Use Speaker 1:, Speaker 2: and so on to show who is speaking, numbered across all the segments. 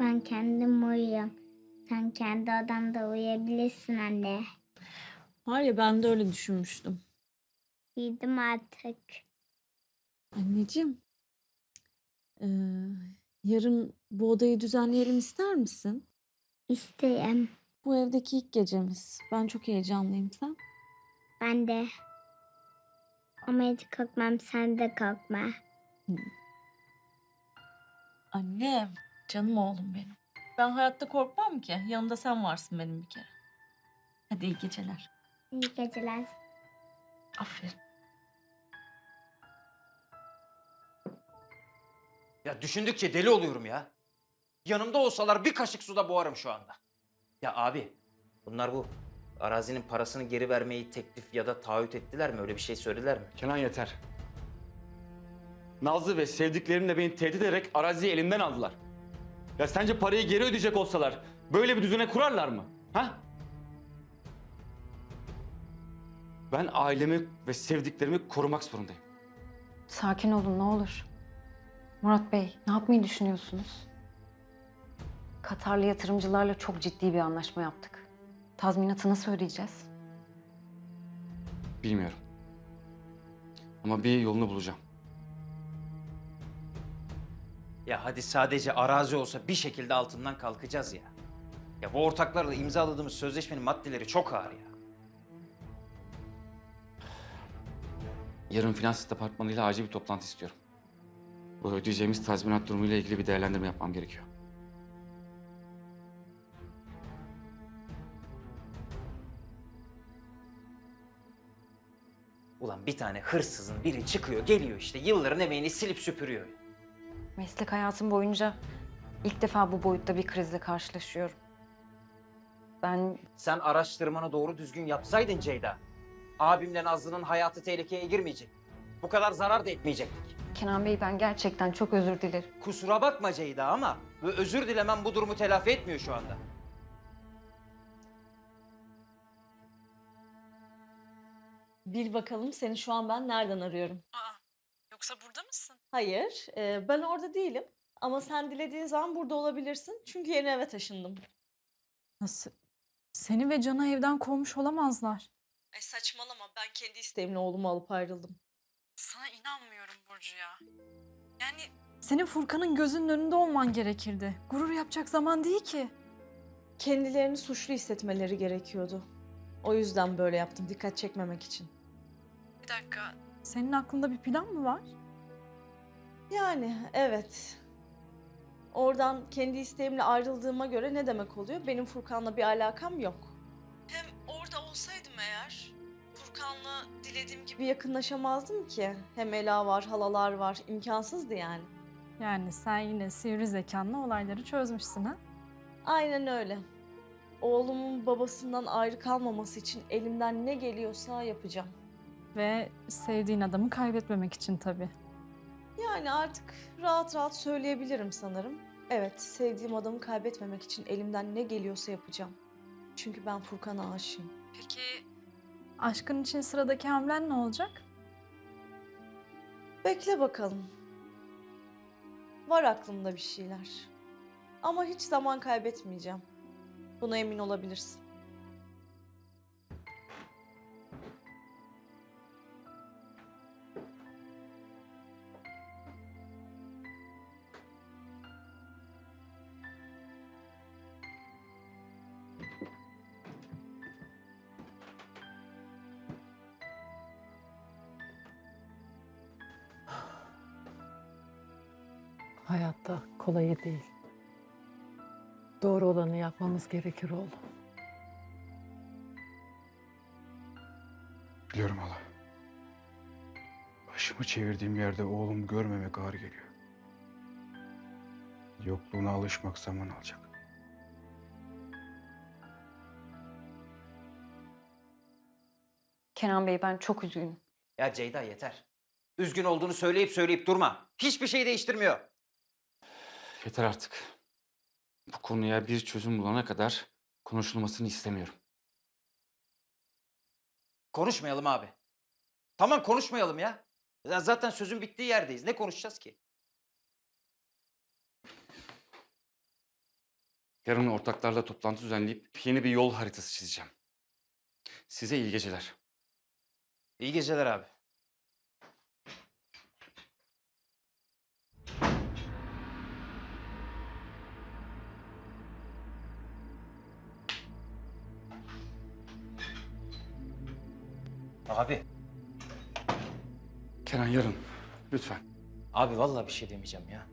Speaker 1: Ben kendim uyuyorum. Sen kendi odanda uyuyabilirsin anne.
Speaker 2: Var ya ben de öyle düşünmüştüm.
Speaker 1: Uyudum artık.
Speaker 2: Anneciğim. eee, yarın bu odayı düzenleyelim ister misin?
Speaker 1: İsteyem.
Speaker 2: Bu evdeki ilk gecemiz. Ben çok heyecanlıyım sen.
Speaker 1: Ben de. Ama hiç korkmam sen de korkma.
Speaker 2: Annem. Canım oğlum benim. Ben hayatta korkmam ki. Yanımda sen varsın benim bir kere. Hadi iyi geceler.
Speaker 1: İyi geceler.
Speaker 2: Aferin.
Speaker 3: Ya düşündükçe deli oluyorum ya. Yanımda olsalar bir kaşık suda boğarım şu anda. Ya abi bunlar bu arazinin parasını geri vermeyi teklif ya da taahhüt ettiler mi? Öyle bir şey söylediler mi?
Speaker 4: Kenan yeter. Nazlı ve sevdiklerimle beni tehdit ederek araziyi elimden aldılar. Ya sence parayı geri ödeyecek olsalar böyle bir düzene kurarlar mı? Ha? Ben ailemi ve sevdiklerimi korumak zorundayım.
Speaker 5: Sakin olun ne olur. Murat Bey, ne yapmayı düşünüyorsunuz? Katarlı yatırımcılarla çok ciddi bir anlaşma yaptık. Tazminatı nasıl ödeyeceğiz?
Speaker 4: Bilmiyorum. Ama bir yolunu bulacağım.
Speaker 3: Ya hadi sadece arazi olsa bir şekilde altından kalkacağız ya. Ya bu ortaklarla imzaladığımız sözleşmenin maddeleri çok ağır ya.
Speaker 4: Yarın finans departmanıyla acil bir toplantı istiyorum. Bu ödeyeceğimiz tazminat durumuyla ilgili bir değerlendirme yapmam gerekiyor.
Speaker 3: Ulan bir tane hırsızın biri çıkıyor geliyor işte yılların emeğini silip süpürüyor.
Speaker 5: Meslek hayatım boyunca ilk defa bu boyutta bir krizle karşılaşıyorum. Ben
Speaker 3: Sen araştırmanı doğru düzgün yapsaydın Ceyda. Abimle Nazlı'nın hayatı tehlikeye girmeyecek. Bu kadar zarar da etmeyecektik.
Speaker 5: Kenan Bey ben gerçekten çok özür dilerim.
Speaker 3: Kusura bakma Ceyda ama özür dilemem bu durumu telafi etmiyor şu anda.
Speaker 2: Bil bakalım seni şu an ben nereden arıyorum?
Speaker 6: Aa, yoksa burada mısın?
Speaker 2: Hayır, e, ben orada değilim. Ama sen dilediğin zaman burada olabilirsin. Çünkü yeni eve taşındım.
Speaker 6: Nasıl? Seni ve Can'ı evden kovmuş olamazlar.
Speaker 2: Ay saçmalama, ben kendi isteğimle oğlumu alıp ayrıldım.
Speaker 6: Sana inanmıyorum Burcu ya. Yani senin Furkan'ın gözünün önünde olman gerekirdi. Gurur yapacak zaman değil ki.
Speaker 2: Kendilerini suçlu hissetmeleri gerekiyordu. O yüzden böyle yaptım, dikkat çekmemek için.
Speaker 6: Bir dakika. Senin aklında bir plan mı var?
Speaker 2: Yani evet. Oradan kendi isteğimle ayrıldığıma göre ne demek oluyor? Benim Furkan'la bir alakam yok. Hem orada olsaydım eğer Furkan'la dilediğim gibi yakınlaşamazdım ki. Hem Ela var, halalar var. imkansızdı yani.
Speaker 6: Yani sen yine sivri zekanla olayları çözmüşsün ha?
Speaker 2: Aynen öyle. Oğlumun babasından ayrı kalmaması için elimden ne geliyorsa yapacağım.
Speaker 6: Ve sevdiğin adamı kaybetmemek için tabii.
Speaker 2: Yani artık rahat rahat söyleyebilirim sanırım. Evet, sevdiğim adamı kaybetmemek için elimden ne geliyorsa yapacağım. Çünkü ben Furkan'a aşığım.
Speaker 6: Peki aşkın için sıradaki hamlen ne olacak?
Speaker 2: Bekle bakalım. Var aklımda bir şeyler. Ama hiç zaman kaybetmeyeceğim. Buna emin olabilirsin.
Speaker 7: Hayatta kolayı değil. Doğru olanı yapmamız gerekir oğlum.
Speaker 8: Biliyorum hala. Başımı çevirdiğim yerde oğlumu görmemek ağır geliyor. Yokluğuna alışmak zaman alacak.
Speaker 5: Kenan Bey ben çok üzgünüm.
Speaker 3: Ya Ceyda yeter. Üzgün olduğunu söyleyip söyleyip durma. Hiçbir şey değiştirmiyor.
Speaker 4: Yeter artık. Bu konuya bir çözüm bulana kadar konuşulmasını istemiyorum.
Speaker 3: Konuşmayalım abi. Tamam konuşmayalım ya. Ya Zaten sözün bittiği yerdeyiz. Ne konuşacağız ki?
Speaker 4: Yarın ortaklarla toplantı düzenleyip yeni bir yol haritası çizeceğim. Size iyi geceler.
Speaker 3: İyi geceler abi. Abi,
Speaker 4: Kenan yarın lütfen.
Speaker 3: abi vallahi bir şey demeyeceğim ya.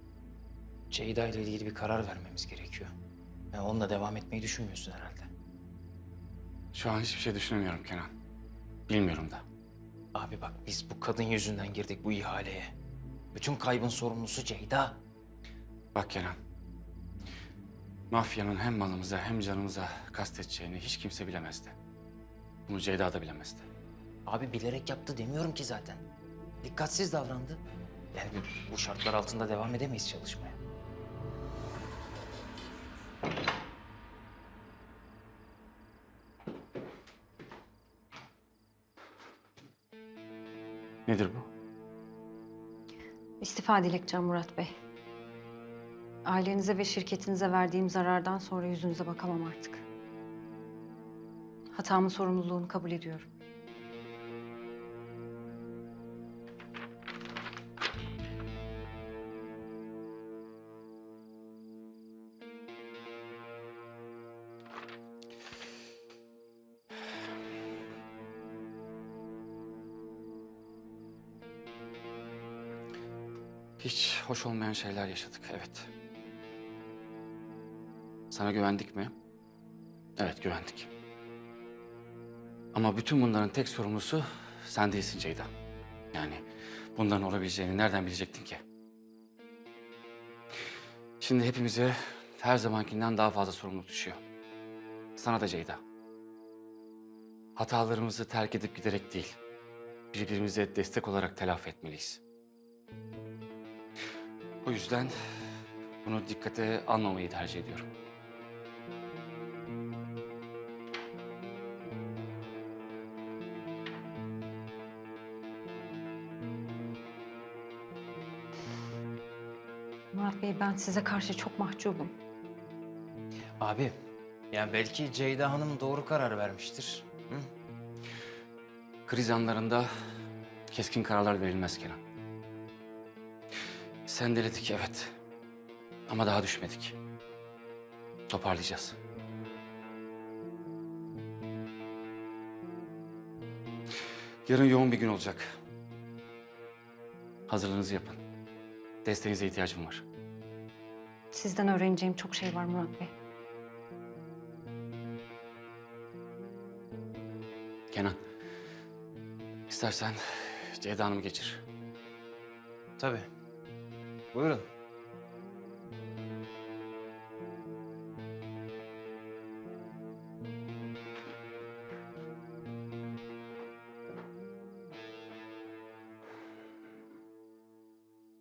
Speaker 3: Ceyda ile ilgili bir karar vermemiz gerekiyor. Yani onunla devam etmeyi düşünmüyorsun herhalde.
Speaker 4: Şu an hiçbir şey düşünemiyorum Kenan. Bilmiyorum da.
Speaker 3: Abi bak biz bu kadın yüzünden girdik bu ihaleye. Bütün kaybın sorumlusu Ceyda.
Speaker 4: Bak Kenan. Mafyanın hem malımıza hem canımıza kasteteceğini hiç kimse bilemezdi. Bunu Ceyda da bilemezdi.
Speaker 3: Abi bilerek yaptı demiyorum ki zaten. Dikkatsiz davrandı. Yani bu- bu şartlar altında devam edemeyiz çalışmaya.
Speaker 4: Nedir bu?
Speaker 5: İstifa dilekçem Murat Bey. Ailenize ve şirketinize verdiğim zarardan sonra yüzünüze bakamam artık. Hatamın sorumluluğunu kabul ediyorum.
Speaker 4: Hiç hoş olmayan şeyler yaşadık, evet. Sana güvendik mi? Evet, güvendik. Ama bütün bunların tek sorumlusu sen değilsin Ceyda. Yani bunların olabileceğini nereden bilecektin ki? Şimdi hepimize her zamankinden daha fazla sorumluluk düşüyor. Sana da Ceyda. Hatalarımızı terk edip giderek değil, birbirimize destek olarak telafi etmeliyiz. O yüzden bunu dikkate almamayı tercih ediyorum.
Speaker 5: Murat Bey ben size karşı çok mahcubum.
Speaker 3: Abi, yani belki Ceyda Hanım doğru karar vermiştir. Hı?
Speaker 4: Kriz anlarında keskin kararlar verilmez Kenan. Sendeledik evet. Ama daha düşmedik. Toparlayacağız. Yarın yoğun bir gün olacak. Hazırlığınızı yapın. Desteğinize ihtiyacım var.
Speaker 5: Sizden öğreneceğim çok şey var Murat Bey.
Speaker 4: Kenan, istersen Ceyda Hanım'ı geçir.
Speaker 3: Tabii. Buyurun.